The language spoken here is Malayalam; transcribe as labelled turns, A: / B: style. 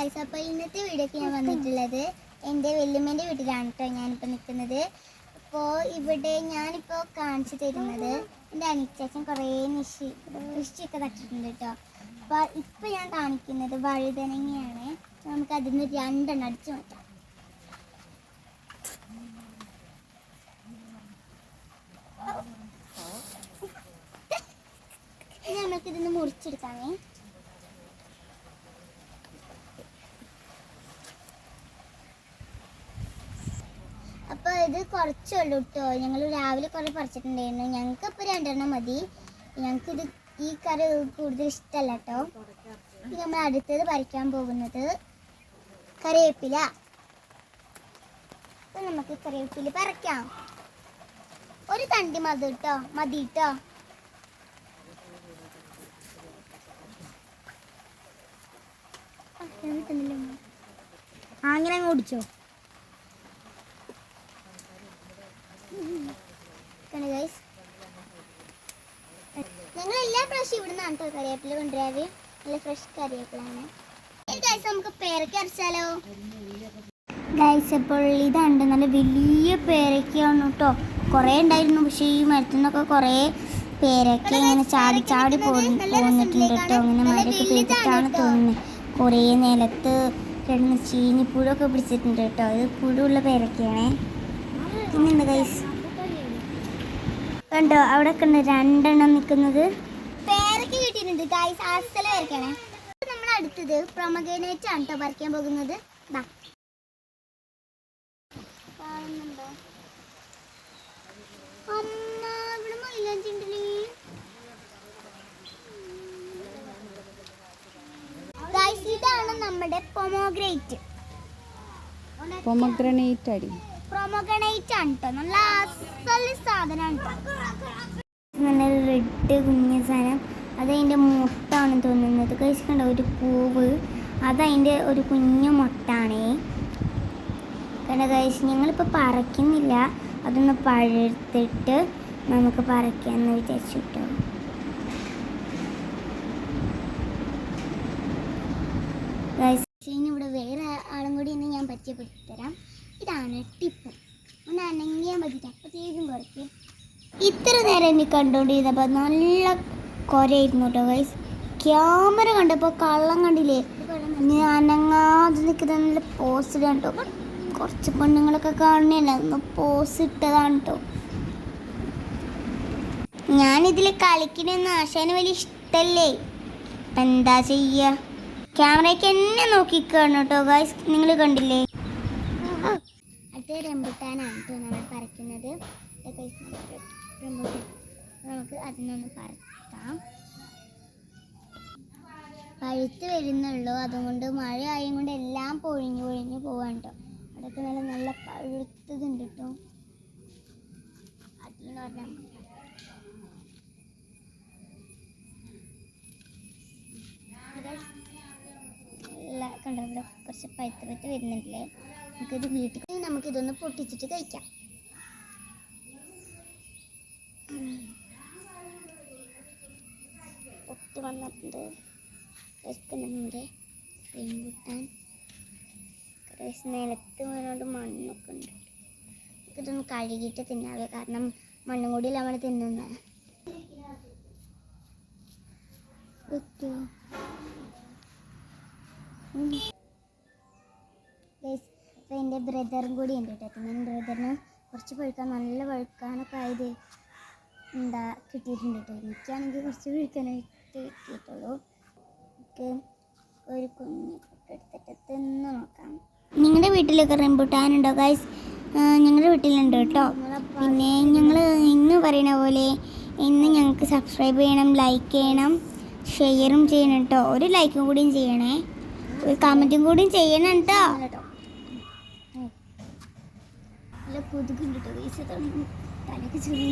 A: ഗൈസ് അപ്പോൾ ഇന്നത്തെ വീഡിയോക്ക് ഞാൻ വന്നിട്ടുള്ളത് എന്റെ വല്യമ്മേന്റെ വീട്ടിലാണ് കേട്ടോ ഞാനിപ്പോൾ നിൽക്കുന്നത് അപ്പോൾ ഇവിടെ ഞാനിപ്പോൾ കാണിച്ചു തരുന്നത് എന്റെ അനിച്ചേച്ചൻ കുറേ നിശി കൃഷിയൊക്കെ നട്ടിട്ടുണ്ട് കേട്ടോ അപ്പോൾ ഇപ്പോൾ ഞാൻ കാണിക്കുന്നത് വഴുതനങ്ങയാണ്. നമുക്ക് അതിൽ നിന്ന് രണ്ടെണ്ണം അടിച്ചു മാറ്റാം. നമുക്കിതൊന്ന് മുറിച്ചെടുക്കാമേ അപ്പോൾ ഇത് കുറച്ചുള്ളൂ കേട്ടോ ഞങ്ങൾ രാവിലെ കുറേ പറിച്ചിട്ടുണ്ടായിരുന്നു. ഞങ്ങൾക്ക് ഇപ്പോൾ രണ്ടെണ്ണം മതി. ഞങ്ങൾക്ക് ഇത് ഈ കറി കൂടുതൽ ഇഷ്ടമല്ല കേട്ടോ നമ്മൾ അടുത്തത് പറിക്കാൻ പോകുന്നത് കറിവേപ്പില. അപ്പം നമുക്ക് കറിവേപ്പില പറിക്കാം. ഒരു തണ്ടി മതി കേട്ടോ മതി കേട്ടോ
B: അങ്ങനെ അങ്ങ് ഓടിച്ചോ
A: ഗൈസ് ഞങ്ങൾ എല്ലാ പ്രാവശ്യം ഇവിടെ നിന്നാണ് കേട്ടോ കറിവേപ്പില കൊണ്ടുവരാറ്. നല്ല ഫ്രഷ് കറിവേപ്പിലാണ്. ഗൈസ് നമുക്ക് പേരക്ക അരച്ചാലോ? ഗൈസ് ഇപ്പോൾ ഇതുണ്ട് നല്ല വലിയ പേരക്കയാണ് കേട്ടോ. കുറേ ഉണ്ടായിരുന്നു പക്ഷേ ഈ മരത്തിൽ നിന്നൊക്കെ കുറേ പേരക്ക ഇങ്ങനെ ചാടി ചാടി പോയി പോന്നിട്ടുണ്ട് കേട്ടോ. അങ്ങനെ മരമൊക്കെ പിടിച്ചിട്ടാണ് തോന്നുന്നത്. കുറേ നിലത്ത് കിടന്ന് ചീനി പുഴൊക്കെ പിടിച്ചിട്ടുണ്ട് കേട്ടോ. ഇത് പുഴുള്ള പേരയ്ക്കാണേ പിന്നെന്താ ഗൈസ് കണ്ടോ അവിടെ കണ്ടോ രണ്ടെണ്ണം നിൽക്കുന്നത്. കിട്ടിയിട്ടുണ്ട് ഗൈസ് അസല വരയ്ക്കണേ. നമ്മൾ അടുത്തത് പ്രൊമഗനേറ്റ് ആണ് കേട്ടോ വരയ്ക്കാൻ പോകുന്നത്. ബാ. ഇതാണ് നമ്മുടെ പൊമോഗ്രേറ്റ്
B: പൊമഗ്രനേറ്റ് അടി.
A: പ്രൊമോഗണൈറ്റ് ആണ് കേട്ടോ നല്ല അസൽ സാധനമാണ് നല്ല റെഡ് കുഞ്ഞ സാധനം. അതതിന്റെ മുട്ടാണ് തോന്നുന്നത്. കഴിച്ചിട്ടുണ്ടോ ഒരു പൂവ്. അതതിന്റെ ഒരു കുഞ്ഞു മുട്ടാണേ. കണ്ട കഴിച്ച് ഞങ്ങളിപ്പോൾ പറിക്കുന്നില്ല. അതൊന്ന് പഴുത്തിട്ട് നമുക്ക് പറിക്കാമെന്ന് വിചാരിച്ചു കേട്ടോ ഇനി ഇവിടെ വേറെ ആളും കൂടി ഇന്ന് ഞാൻ പരിചയപ്പെടുത്തി തരാം. ഇതാണ് ടിപ്പ്. ഒന്ന് അനങ്ങിയാൽ മതി അപ്പോഴത്തേക്കും കുറയ്ക്കും. ഇത്ര നേരം എന്നെ കണ്ടുകൊണ്ടിരുന്നപ്പോൾ നല്ല കുരയായിരുന്നു കേട്ടോ ഗൈസ് ക്യാമറ കണ്ടപ്പോൾ കള്ളം കണ്ടില്ലേ? ഞാൻ അനങ്ങാതെ നിൽക്കുന്ന നല്ല പോസ്റ്റ് കേട്ടോ കുറച്ച് പെണ്ണുങ്ങളൊക്കെ കാണുന്നില്ല? ഒന്ന് പോസ് ഇട്ടതാണ് കേട്ടോ ഞാനിതിൽ കളിക്കണമെന്ന് ആശാന് വലിയ ഇഷ്ടമല്ലേ അപ്പം എന്താ ചെയ്യുക ക്യാമറയ്ക്ക് എന്നെ നോക്കിക്കാണ് കേട്ടോ ഗൈസ് നിങ്ങൾ കണ്ടില്ലേ? അത് റംബുട്ടാനാണ് കേട്ടോ നമ്മൾ പറിക്കുന്നത് റംബുട്ടാൻ നമുക്ക് അതിനൊന്ന് പരത്താം. പഴുത്ത് വരുന്നുള്ളൂ. അതുകൊണ്ട് മഴ ആയും കൊണ്ട് എല്ലാം പൊഴിഞ്ഞു പൊഴിഞ്ഞു പോവാണ് അതൊക്കെ നല്ല നല്ല പഴുത്തതുണ്ട് കേട്ടോ അതിന് പറഞ്ഞാൽ കണ്ടോ കുറച്ച് പഴുത്ത് പഴുത്ത് വരുന്നുണ്ടല്ലേ? നമുക്കിത് വീട്ടിൽ നമുക്കിതൊന്ന് പൊട്ടിച്ചിട്ട് കഴിക്കാം. പൊട്ടി വന്നിട്ടുണ്ട്. വെക്കുന്നുണ്ട് റെയിൻബുട്ടാൻ. കുറേശ്ശെ നിലത്ത് വീണോണ്ട് മണ്ണൊക്കെ ഉണ്ട്. കഴുകിയിട്ട് തിന്നാവേ കാരണം മണ്ണും കൂടി നമ്മൾ തിന്നുന്ന. എന്റെ ബ്രദറും കൂടി ഉണ്ട് കേട്ടോ. പിന്നെ എന്റെ ബ്രദറിന് കുറച്ച് പഴുക്കാൻ നല്ല പഴുക്കാനൊക്കെ ആയത് എന്താ കിട്ടിയിട്ടുണ്ട് കേട്ടോ. എനിക്കാണെങ്കിൽ കുറച്ച് പഴുക്കാനായിട്ട് കിട്ടിയിട്ടുള്ളൂ എനിക്ക് ഒരു കുഞ്ഞ് എടുത്തിട്ട് തിന്ന് നോക്കാം. നിങ്ങളുടെ വീട്ടിലൊക്കെ റംബുട്ടാനുണ്ടോ ഗൈസ് ഞങ്ങളുടെ വീട്ടിലുണ്ട് കേട്ടോ. പിന്നെ ഞങ്ങൾ ഇന്ന് പറയുന്ന പോലെ ഇന്ന് ഞങ്ങൾക്ക് സബ്സ്ക്രൈബ് ചെയ്യണം ലൈക്ക് ചെയ്യണം ഷെയറും ചെയ്യണം കേട്ടോ. ഒരു ലൈക്കും കൂടിയും ചെയ്യണേ. ഒരു കമന്റും കൂടിയും ചെയ്യണം കേട്ടോ. നല്ല കൊതുകുണ്ട് കേട്ടോ. തലക്ക് ചെറിയ